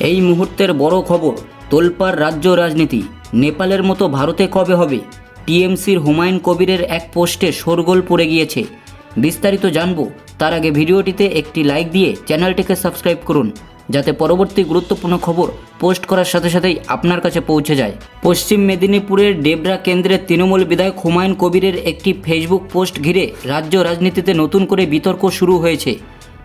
এই মুহূর্তের বড় খবর, তোলপাড় রাজ্য রাজনীতি। নেপালের মতো ভারতে কবে হবে? টিএমসির হুমায়ুন কবিরের এক পোস্টে শোরগোল পড়ে গিয়েছে। বিস্তারিত জানব। তার আগে ভিডিওটিতে একটি লাইক দিয়ে চ্যানেলটিকে সাবস্ক্রাইব করুন, যাতে পরবর্তী গুরুত্বপূর্ণ খবর পোস্ট করার সাথে সাথেই আপনার কাছে পৌঁছে যায়। পশ্চিম মেদিনীপুরের ডেবরা কেন্দ্রের তৃণমূল বিধায়ক হুমায়ুন কবিরের একটি ফেসবুক পোস্ট ঘিরে রাজ্য রাজনীতিতে নতুন করে বিতর্ক শুরু হয়েছে।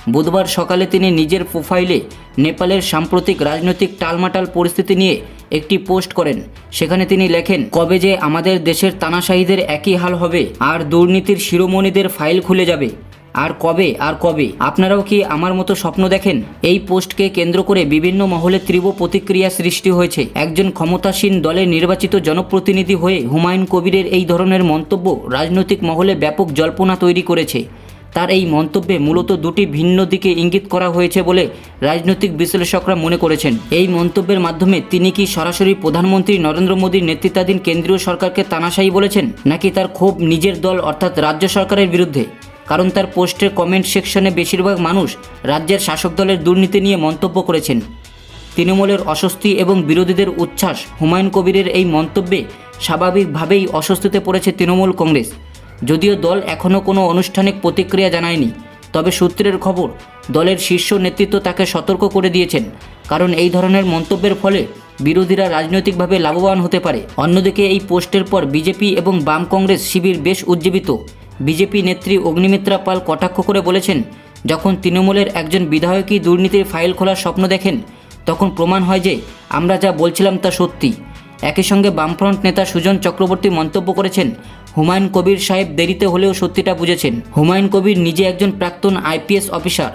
বুধবার সকালে তিনি নিজের প্রোফাইলে নেপালের সাম্প্রতিক রাজনৈতিক টালমাটাল পরিস্থিতি নিয়ে একটি পোস্ট করেন। সেখানে তিনি লেখেন, কবে যে আমাদের দেশের তানাশাহীদের একই হাল হবে, আর দুর্নীতির শিরোমণিদের ফাইল খুলে যাবে, আর কবে আর কবে? আপনারাও কি আমার মতো স্বপ্ন দেখেন? এই পোস্টকে কেন্দ্র করে বিভিন্ন মহলে তীব্র প্রতিক্রিয়া সৃষ্টি হয়েছে। একজন ক্ষমতাসীন দলে নির্বাচিত জনপ্রতিনিধি হয়ে হুমায়ুন কবিরের এই ধরনের মন্তব্য রাজনৈতিক মহলে ব্যাপক জল্পনা তৈরি করেছে। তার এই মন্তব্যে মূলত দুটি ভিন্ন দিকে ইঙ্গিত করা হয়েছে বলে রাজনৈতিক বিশ্লেষকরা মনে করেছেন। এই মন্তব্যের মাধ্যমে তিনি কি সরাসরি প্রধানমন্ত্রী নরেন্দ্র মোদীর নেতৃত্বাধীন কেন্দ্রীয় সরকারকে তানাশাই বলেছেন, নাকি তার ক্ষোভ নিজের দল অর্থাৎ রাজ্য সরকারের বিরুদ্ধে? কারণ তার পোস্টের কমেন্ট সেকশনে বেশিরভাগ মানুষ রাজ্যের শাসক দলের দুর্নীতি নিয়ে মন্তব্য করেছেন। তৃণমূলের অস্বস্তি এবং বিরোধীদের উচ্ছ্বাস হুমায়ুন কবিরের এই মন্তব্যে স্বাভাবিকভাবেই অস্বস্তিতে পড়েছে তৃণমূল কংগ্রেস। যদিও দল এখনও কোনো আনুষ্ঠানিক প্রতিক্রিয়া জানায়নি, তবে সূত্রের খবর, দলের শীর্ষ নেতৃত্ব তাকে সতর্ক করে দিয়েছেন, কারণ এই ধরনের মন্তব্যের ফলে বিরোধীরা রাজনৈতিকভাবে লাভবান হতে পারে। অন্যদিকে এই পোস্টের পর বিজেপি এবং বাম কংগ্রেস শিবির বেশ উজ্জীবিত। বিজেপি নেত্রী অগ্নিমিত্রা পাল কটাক্ষ করে বলেছেন, যখন তৃণমূলের একজন বিধায়কই দুর্নীতির ফাইল খোলার স্বপ্ন দেখেন, তখন প্রমাণ হয় যে আমরা যা বলছিলাম তা সত্যি। একই সঙ্গে বামফ্রন্ট নেতা সুজন চক্রবর্তী মন্তব্য করেছেন, হুমায়ুন কবির সাহেব দেরিতে হলেও সত্যিটা বুঝেছেন। হুমায়ুন কবির নিজে একজন প্রাক্তন আইপিএস অফিসার।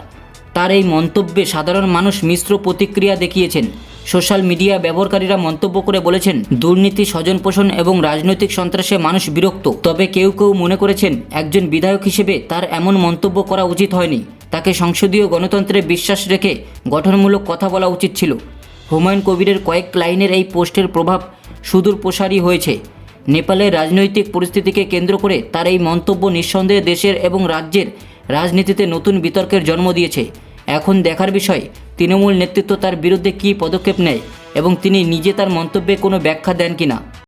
তার এই মন্তব্যে সাধারণ মানুষ মিশ্র প্রতিক্রিয়া দেখিয়েছেন। সোশ্যাল মিডিয়া ব্যবহারকারীরা মন্তব্য করে বলেছেন, দুর্নীতি স্বজন পোষণ এবং রাজনৈতিক সন্ত্রাসে মানুষ বিরক্ত। তবে কেউ কেউ মনে করেছেন, একজন বিধায়ক হিসেবে তার এমন মন্তব্য করা উচিত হয়নি। তাকে সংসদীয় গণতন্ত্রে বিশ্বাস রেখে গঠনমূলক কথা বলা উচিত ছিল। হুমায়ুন কবিরের কয়েক লাইনের এই পোস্টের প্রভাব সুদূর প্রসারী হয়েছে। নেপালের রাজনৈতিক পরিস্থিতিকে কেন্দ্র করে তার এই মন্তব্য নিঃসন্দেহে দেশের এবং রাজ্যের রাজনীতিতে নতুন বিতর্কের জন্ম দিয়েছে। এখন দেখার বিষয়, তৃণমূল নেতৃত্ব তার বিরুদ্ধে কী পদক্ষেপ নেয় এবং তিনি নিজে তার মন্তব্যে কোনো ব্যাখ্যা দেন কিনা?